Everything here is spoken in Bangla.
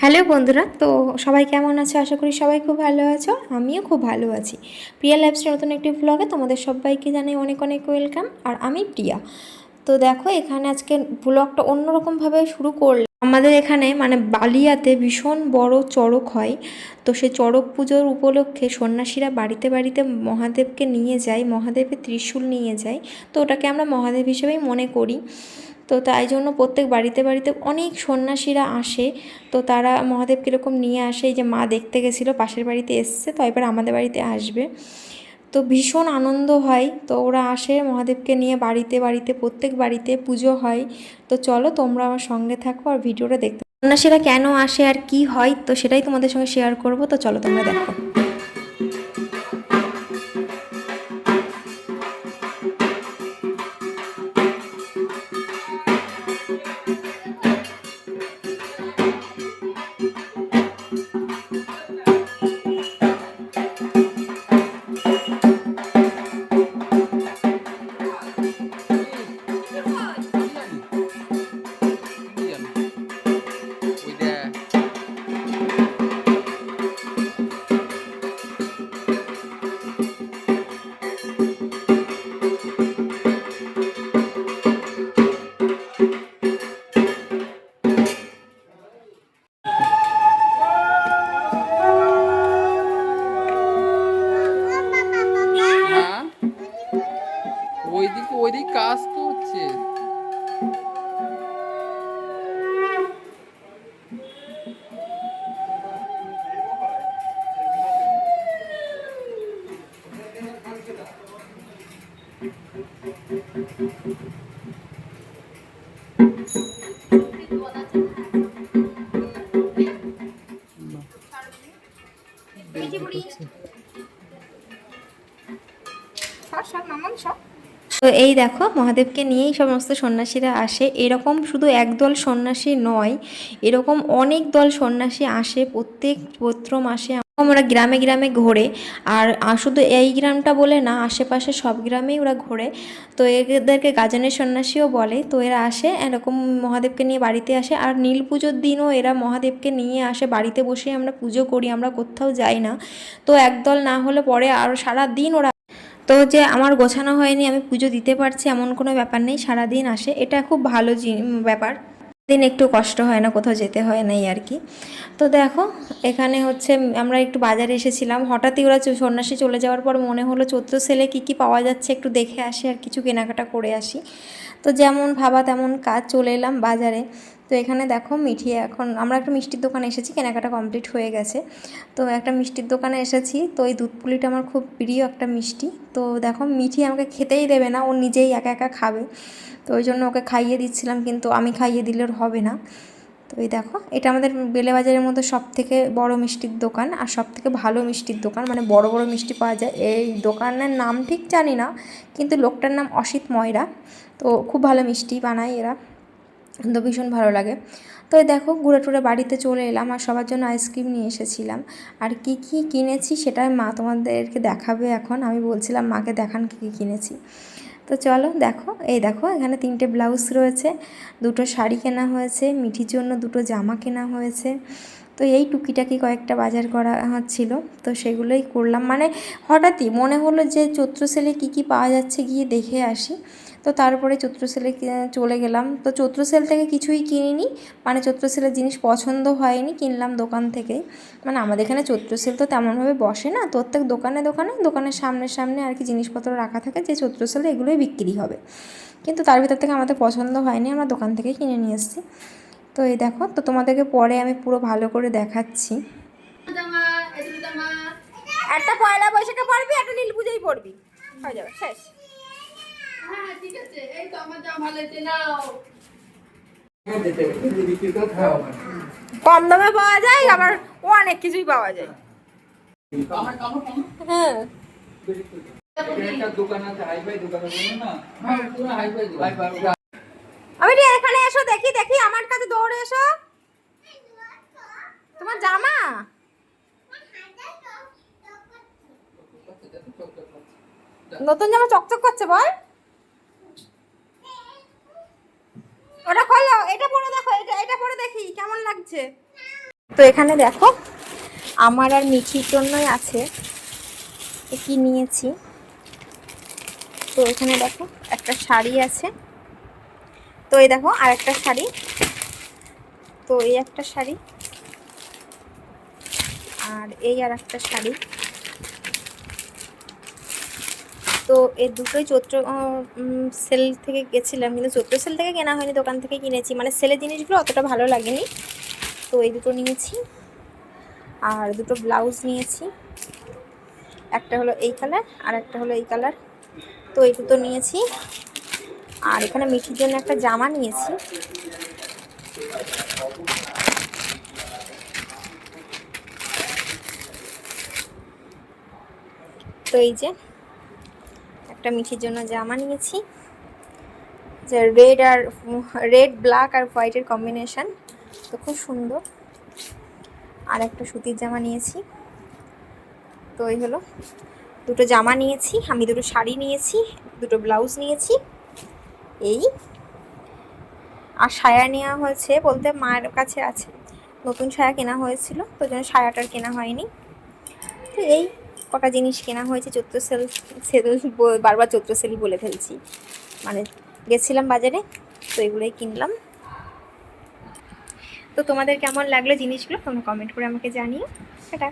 হ্যালো বন্ধুরা, তো সবাই কেমন আছো? আশা করি সবাই খুব ভালো আছো, আমিও খুব ভালো আছি। প্রিয়া লাইফস্টাইল নতুন একটি ব্লগে তোমাদের সবাইকে জানাই অনেক অনেক ওয়েলকাম আর আমি প্রিয়া। তো দেখো, এখানে আজকে ব্লগটা অন্যরকমভাবে শুরু করলাম। আমাদের এখানে মানে বালিয়াতে ভীষণ বড় চড়ক হয়। তো সে চড়ক পুজোর উপলক্ষে সন্ন্যাসীরা বাড়িতে বাড়িতে মহাদেবকে নিয়ে যায়, মহাদেবের ত্রিশূল নিয়ে যায়। তো ওটাকে আমরা মহাদেব হিসেবেই মনে করি। তো তাই জন্য প্রত্যেক বাড়িতে বাড়িতে অনেক সন্ন্যাসীরা আসে। তো তারা মহাদেব কীরকম নিয়ে আসে যে মা দেখতে গেছিল, পাশের বাড়িতে এসছে, তো এবার আমাদের বাড়িতে আসবে। তো ভীষণ আনন্দ হয়, তো ওরা আসে মহাদেবকে নিয়ে বাড়িতে বাড়িতে, প্রত্যেক বাড়িতে পুজো হয়। তো চলো তোমরা আমার সঙ্গে থাকো আর ভিডিওটা দেখতে। সন্ন্যাসীরা কেন আসে আর কি হয়, তো সেটাই তোমাদের সঙ্গে শেয়ার করব, তো চলো তোমরা দেখো। ওইদিকে ওইদিকে কাজ তো হচ্ছে। তো এই দেখো, মহাদেবকে নিয়েই সমস্ত সন্ন্যাসীরা আসে। এরকম শুধু একদল সন্ন্যাসী নয়, এরকম অনেক দল সন্ন্যাসী আসে। প্রত্যেক পত্র মাসে আমরা গ্রামে গ্রামে ঘোরে। আর শুধু এই গ্রামটা বলে না, আশেপাশে সব গ্রামেই ওরা ঘোরে। তো এদেরকে গাজনের সন্ন্যাসীও বলে। তো এরা আসে, এরকম মহাদেবকে নিয়ে বাড়িতে আসে। আর নীল পুজোর দিনও এরা মহাদেবকে নিয়ে আসে। বাড়িতে বসে আমরা পুজো করি, আমরা কোথাও যাই না। তো একদল না হলে পরে আর সারা দিন ওরা তো যে আমার গোছানো হয়নি, আমি পুজো দিতে পারছি এমন কোনো ব্যাপার নেই, সারাদিন আসে। এটা খুব ভালো ব্যাপার। দিন একটু কষ্ট হয় না, কোথাও যেতে হয় নাই আর কি। তো দেখো, এখানে হচ্ছে আমরা একটু বাজারে এসেছিলাম। হঠাৎই ওরা সন্ন্যাসী চলে যাওয়ার পর মনে হলো চৈত্র সেলে কী কী পাওয়া যাচ্ছে একটু দেখে আসি আর কিছু কেনাকাটা করে আসি। তো যেমন ভাবা তেমন কাজ, চলে এলাম বাজারে। তো এখানে দেখো মিঠি এখন, আমরা একটা মিষ্টির দোকানে এসেছি, কেনাকাটা কমপ্লিট হয়ে গেছে। তো একটা মিষ্টির দোকানে এসেছি, তো এই দুধ পুলিটা আমার খুব প্রিয় একটা মিষ্টি। তো দেখো মিঠি আমাকে খেতেই দেবে না, ও নিজেই একা একা খাবে। তো ওই জন্য ওকে খাইয়ে দিচ্ছিলাম, কিন্তু আমি খাইয়ে দিলে ওর হবে না। তো এই দেখো, এটা আমাদের বেলেবাজারের মধ্যে সব থেকে বড় মিষ্টির দোকান, আর সব থেকে ভালো মিষ্টির দোকান মানে বড় বড় মিষ্টি পাওয়া যায়। এই দোকানের নাম ঠিক জানি না, কিন্তু লোকটার নাম অসিত ময়রা। তো খুব ভালো মিষ্টি বানায় এরা। তো ভীষণ ভালো লাগে। তো দেখো, ঘুরে টুরে বাড়িতে চলে এলাম আর সবার জন্য আইসক্রিম নিয়ে এসেছিলাম। আর কি কি কিনেছি সেটা মা তোমাদেরকে দেখাবে এখন। আমি বলছিলাম, মাকে দেখান কী কী কিনেছি। তো চলো দেখো, এই দেখো, এখানে তিনটে ব্লাউজ রয়েছে। দুটো শাড়ি কেনা হয়েছে, মিঠির জন্য দুটো জামা কেনা হয়েছে। তো এই টুকিটাকি কয়েকটা বাজার করা হচ্ছিল তো সেগুলোই করলাম। মানে হঠাৎই মনে হলো যে চৈত্র সেলে কী কী পাওয়া যাচ্ছে গিয়ে দেখে আসি। তো তারপরে চৈত্র সেলে চলে গেলাম। তো চৈত্র সেল থেকে কিছুই কিনিনি মানে চৈত্র সেলের জিনিস পছন্দ হয়নি, কিনলাম দোকান থেকেই। মানে আমাদের এখানে চৈত্র সেল তো তেমনভাবে বসে না, প্রত্যেক দোকানে দোকানে, দোকানের সামনে সামনে আর কি জিনিসপত্র রাখা থাকে যে চৈত্র সেলে এগুলোই বিক্রি হবে। কিন্তু তার ভিতর থেকে আমাদের পছন্দ হয়নি, আমরা দোকান থেকেই কিনে নিয়ে এসেছি। তো এই দেখো, তো তোমাদেরকে পরে আমি পুরো ভালো করে দেখাচ্ছি। একটা পয়লা বৈশাখে পড়বি একটা নীল পুজোই পড়বি হয়ে কম দামে পাওয়া যায়, আবার অনেক কিছুই পাওয়া যায়। হ্যাঁ। দোকান আছে হাইফাই দোকান না পুরো হাইফাই হাইফাই আমি রে এখানে এসো দেখি দেখি আমার কাছে দৌড়ে এসো। তোমার জামা? নতুন জামা চকচক করছে, বল। ওটা খোলো, এটা পরে দেখো, এটা পরে দেখি, কেমন লাগছে। তো এখানে দেখো, আমার আর মিঠির জন্যই আছে কি নিয়েছি। তো এখানে দেখো, একটা শাড়ি আছে। তো এই দেখো আর একটা শাড়ি। তো এই একটা শাড়ি। আর এই আর একটা শাড়ি। তো এই দুটোই চৈত্র সেল থেকে গেছিলাম, কিন্তু চৈত্র সেল থেকে কেনা হয়নি, দোকান থেকে কিনেছি। মানে সেলের জিনিসগুলো অতটা ভালো লাগেনি। তো এই দুটো নিয়েছি। আর দুটো ব্লাউজ নিয়েছি। একটা হলো এই কালার আর একটা হলো এই কালার তো এই দুটো নিয়েছি। আর এখানে মিঠির জন্য একটা জামা নিয়েছি। তো এই যে একটা মিঠির জন্য জামা নিয়েছি। যে রেড আর রেড ব্ল্যাক আর হোয়াইটের কম্বিনেশন তো খুব সুন্দর। আর একটা সুতির জামা নিয়েছি। তো এই হলো। দুটো জামা নিয়েছি, আমি দুটো শাড়ি নিয়েছি, দুটো ব্লাউজ নিয়েছি। এই আর সায়া নেওয়া হয়েছে বলতে মায়ের কাছে আছে। নতুন সায়া কেনা হয়েছিল, তো জন্য সায়াটার কেনা হয়নি। তো এই কটা জিনিস কেনা হয়েছে চৈত্র সেল সেল বারবার চৈত্র সেলই বলে ফেলছি। মানে গেছিলাম বাজারে, তো এগুলোই কিনলাম। তো তোমাদের কেমন লাগল জিনিসগুলো, তোমরা কমেন্ট করে আমাকে জানিও। এটা